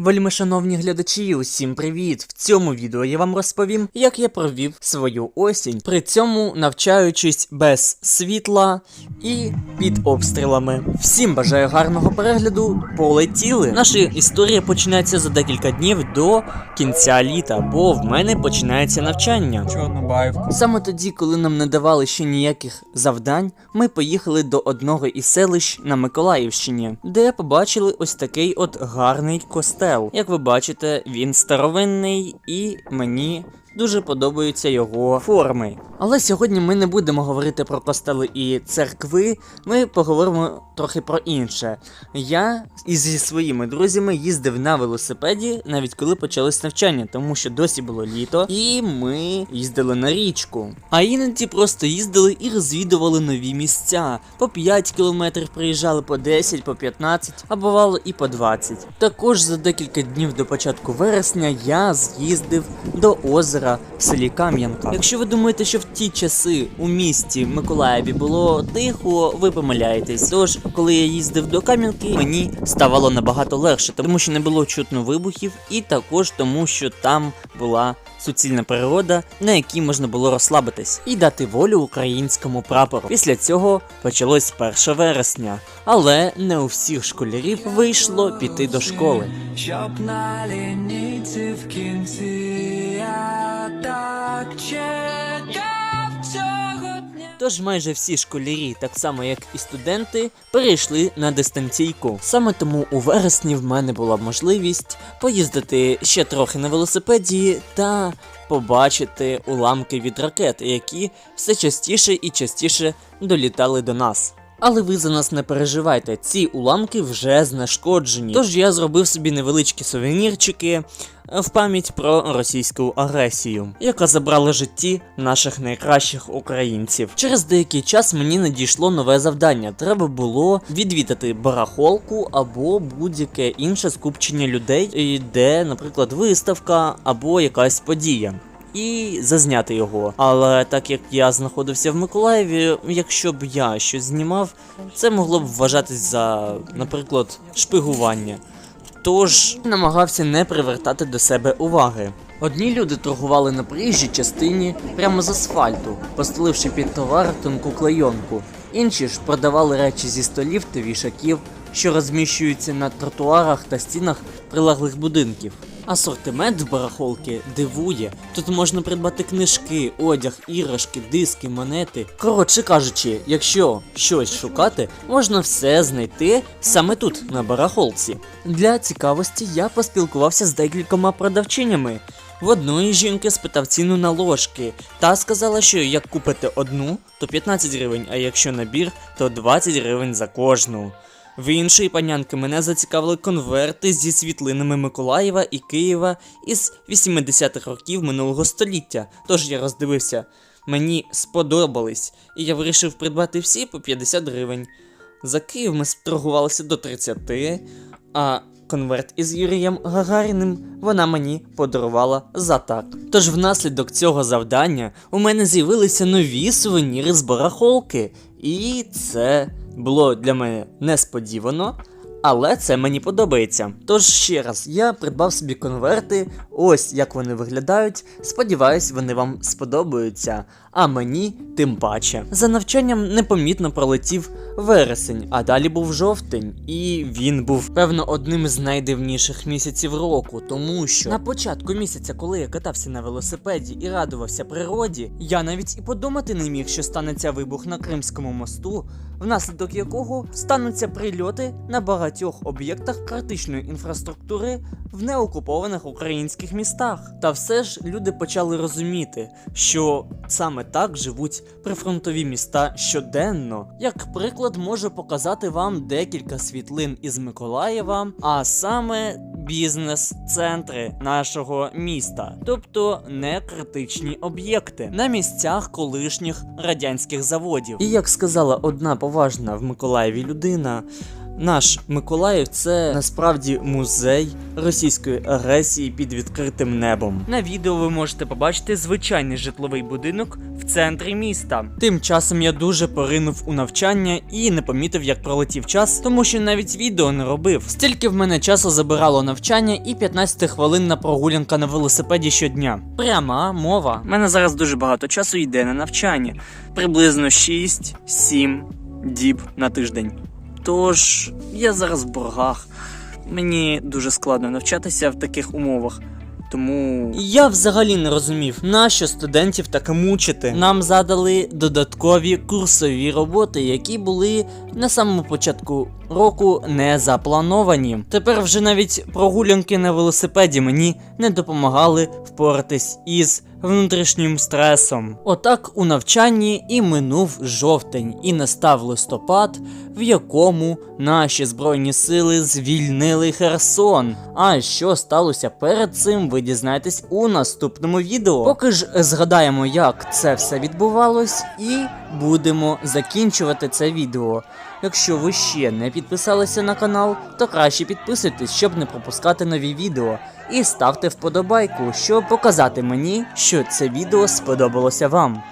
Вельми шановні глядачі, усім привіт! В цьому відео я вам розповім, як я провів свою осінь, при цьому навчаючись без світла і під обстрілами. Всім бажаю гарного перегляду. Полетіли! Наша історія починається за декілька днів до кінця літа, бо в мене починається навчання. Чорну баївку. Саме тоді, коли нам не давали ще ніяких завдань, ми поїхали до одного із селищ на Миколаївщині, де побачили ось такий от гарний костел. Як ви бачите, він старовинний і мені дуже подобаються його форми. Але сьогодні ми не будемо говорити про костели і церкви, ми поговоримо трохи про інше. Я зі своїми друзями їздив на велосипеді, навіть коли почалось навчання, тому що досі було літо, і ми їздили на річку. А іноді просто їздили і розвідували нові місця. По 5 кілометрів приїжджали, по 10, по 15, а бувало і по 20. Також за декілька днів до початку вересня я з'їздив до озера в селі Кам'янка. Якщо ви думаєте, що в ті часи у місті Миколаєві було тихо, ви помиляєтесь. Тож, коли я їздив до Кам'янки, мені ставало набагато легше, тому що не було чутно вибухів, і також тому, що там була суцільна природа, на якій можна було розслабитись і дати волю українському прапору. Після цього почалось 1 вересня, але не у всіх школярів вийшло піти до школи. Щоб на лінійці в кінці я так чекав цього дня. Тож майже всі школярі, так само як і студенти, перейшли на дистанційку. Саме тому у вересні в мене була можливість поїздити ще трохи на велосипеді та побачити уламки від ракет, які все частіше і частіше долітали до нас. Але ви за нас не переживайте, ці уламки вже знешкоджені. Тож я зробив собі невеличкі сувенірчики е, в пам'ять про російську агресію, яка забрала житті наших найкращих українців. Через деякий час мені надійшло нове завдання. Треба було відвідати барахолку або будь-яке інше скупчення людей, де, наприклад, виставка або якась подія. І зазняти його. Але так як я знаходився в Миколаєві, якщо б я щось знімав, це могло б вважатись за, наприклад, шпигування. Тож намагався не привертати до себе уваги. Одні люди торгували на проїжджій частині прямо з асфальту, постеливши під товар тонку клейонку. Інші ж продавали речі зі столів та вішаків, що розміщуються на тротуарах та стінах прилеглих будинків. Асортимент в барахолки дивує. Тут можна придбати книжки, одяг, іграшки, диски, монети. Коротше кажучи, якщо щось шукати, можна все знайти саме тут, на барахолці. Для цікавості я поспілкувався з декількома продавчинями. В одної жінки спитав ціну на ложки, та сказала, що як купите одну, то 15 гривень, а якщо набір, то 20 гривень за кожну. В іншої панянки мене зацікавили конверти зі світлинами Миколаєва і Києва із 80-х років минулого століття. Тож я роздивився. Мені сподобались, і я вирішив придбати всі по 50 гривень. За Київ ми торгувалися до 30, а конверт із Юрієм Гагаріним вона мені подарувала за так. Тож внаслідок цього завдання у мене з'явилися нові сувеніри з барахолки, і це було для мене несподівано. Але це мені подобається. Тож ще раз, я придбав собі конверти, ось як вони виглядають. Сподіваюсь, вони вам сподобаються. А мені тим паче. За навчанням непомітно пролетів вересень, а далі був жовтень, і він був певно одним з найдивніших місяців року, тому що на початку місяця, коли я катався на велосипеді і радувався природі, я навіть і подумати не міг, що станеться вибух на Кримському мосту, внаслідок якого стануться прильоти на багатьох об'єктах критичної інфраструктури в неокупованих українських містах. Та все ж люди почали розуміти, що саме так живуть прифронтові міста щоденно. Як приклад, можу показати вам декілька світлин із Миколаєва, а саме бізнес-центри нашого міста, тобто не критичні об'єкти на місцях колишніх радянських заводів. І як сказала одна поважна в Миколаєві людина. Наш Миколаїв це насправді музей російської агресії під відкритим небом. На відео ви можете побачити звичайний житловий будинок в центрі міста. Тим часом я дуже поринув у навчання і не помітив, як пролетів час, тому що навіть відео не робив. Стільки в мене часу забирало навчання і 15 хвилин на прогулянка на велосипеді щодня. Пряма мова. У мене зараз дуже багато часу йде на навчання, приблизно 6-7 діб на тиждень. Тож я зараз в боргах. Мені дуже складно навчатися в таких умовах. Тому я взагалі не розумів, нащо студентів так мучити. Нам задали додаткові курсові роботи, які були на самому початку року не заплановані. Тепер вже навіть прогулянки на велосипеді мені не допомагали впоратись із внутрішнім стресом. Отак у навчанні і минув жовтень, і настав листопад, в якому наші збройні сили звільнили Херсон. А що сталося перед цим, ви дізнаєтесь у наступному відео. Поки ж згадаємо, як це все відбувалось, і будемо закінчувати це відео. Якщо ви ще не підписалися на канал, то краще підписуйтесь, щоб не пропускати нові відео. І ставте вподобайку, щоб показати мені, що це відео сподобалося вам.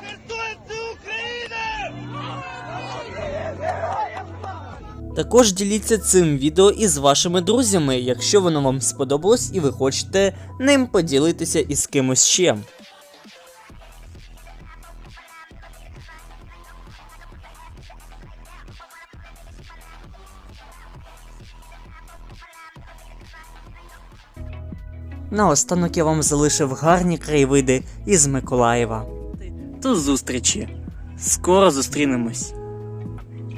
Також діліться цим відео із вашими друзями, якщо воно вам сподобалось і ви хочете ним поділитися із кимось ще. Наостанок я вам залишив гарні краєвиди із Миколаєва. До зустрічі! Скоро зустрінемось!